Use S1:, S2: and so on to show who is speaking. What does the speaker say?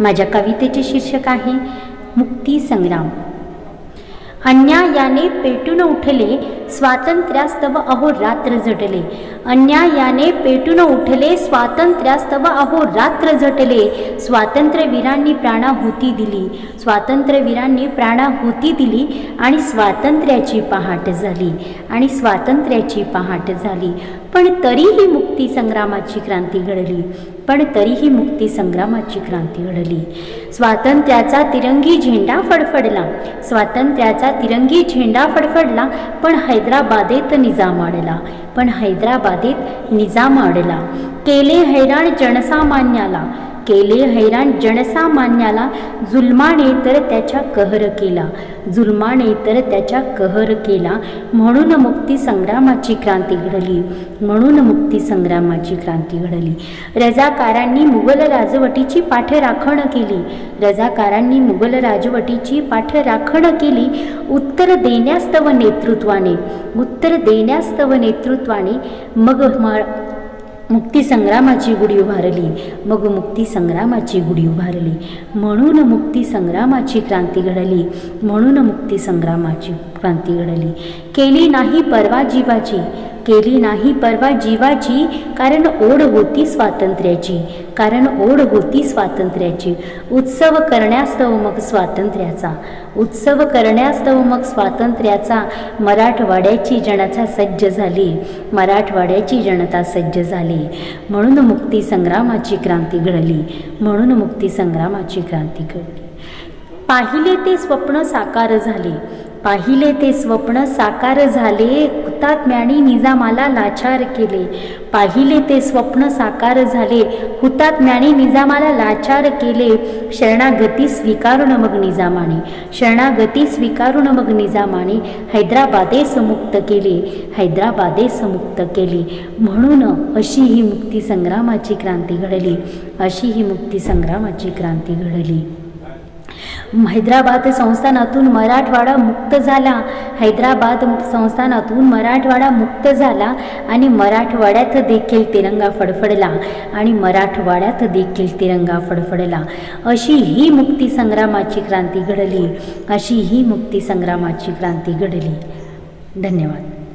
S1: माझ्या कवितेचे शीर्षक आहे मुक्ती संग्राम. अन्यायाने पेटून उठले स्वातंत्र्यास्तव अहो रात्र झटले. अन्यायाने पेटून उठले स्वातंत्र्यास्तव अहो रात्र झटले. स्वातंत्र्यवीरांनी प्राणाहुती दिली स्वातंत्र्यवीरांनी प्राणाहुती दिली आणि स्वातंत्र्याची पहाट झाली आणि स्वातंत्र्याची पहाट झाली. पण तरीही मुक्ती संग्रामाची क्रांती घडली. पण तरीही मुक्ती संग्रामाची क्रांती घडली. स्वातंत्र्याचा तिरंगी झेंडा फडफडला. स्वातंत्र्याचा तिरंगी झेंडा फडफडला पण हैदराबादेत निजाम आडला पण हैदराबादेत निजाम आडला केले हैराण जनसामान्याला. केले हैराण जनसामान्याला. जुलमाने तर त्याच्या कहर केला. जुलमाने तर त्याच्या कहर केला. म्हणून मुक्ती संग्रामाची क्रांती घडली. म्हणून मुक्ती संग्रामाची क्रांती घडली. रजाकारांनी मुघल राजवटीची पाठराखण केली. रजाकारांनी मुघल राजवटीची पाठराखण केली. उत्तर देण्यास्तव नेतृत्वाने. उत्तर देण्यास्तव नेतृत्वाने मग मा मुक्ती संग्रामाची गुढी उभारली. मग मुक्ती संग्रामाची गुढी उभारली. म्हणून मुक्ती संग्रामाची क्रांती घडली. म्हणून मुक्ती संग्रामाची क्रांती घडली. केली नाही परवा जीवाची. केली नाही परवा जीवाची. कारण ओढ होती स्वातंत्र्याची. कारण ओढ होती स्वातंत्र्याची. उत्सव करण्यास्तव मग स्वातंत्र्याचा. उत्सव करण्यास्तव मग स्वातंत्र्याचा. मराठवाड्याची जनता सज्ज झाली. मराठवाड्याची जनता सज्ज झाली. म्हणून मुक्ती संग्रामाची क्रांती घडली. म्हणून मुक्ती संग्रामाची क्रांती घडली. पाहिले ते स्वप्न साकार झाले. पाहिले ते स्वप्न साकार झाले. हुतात्म्याने निजामाला लाचार केले. पाहिले ते स्वप्न साकार झाले. हुतात्म्याने निजामाला लाचार केले. शरणागती स्वीकारून मग निजामाने. शरणागती स्वीकारून मग निजामाने हैदराबादेस मुक्त केले. हैदराबादेस मुक्त केले. म्हणून अशी ही मुक्ती संग्रामाची क्रांती घडली. अशी ही मुक्ती संग्रामाची क्रांती घडली. हैदराबाद संस्थानातून मराठवाडा मुक्त झाला. हैदराबाद संस्थानातून मराठवाडा मुक्त झाला आणि मराठवाड्यात देखील तिरंगा फडफडला आणि मराठवाड्यात देखील तिरंगा फडफडला. अशी ही मुक्ती संग्रामाची क्रांती घडली. अशी ही मुक्ती संग्रामाची क्रांती घडली. धन्यवाद.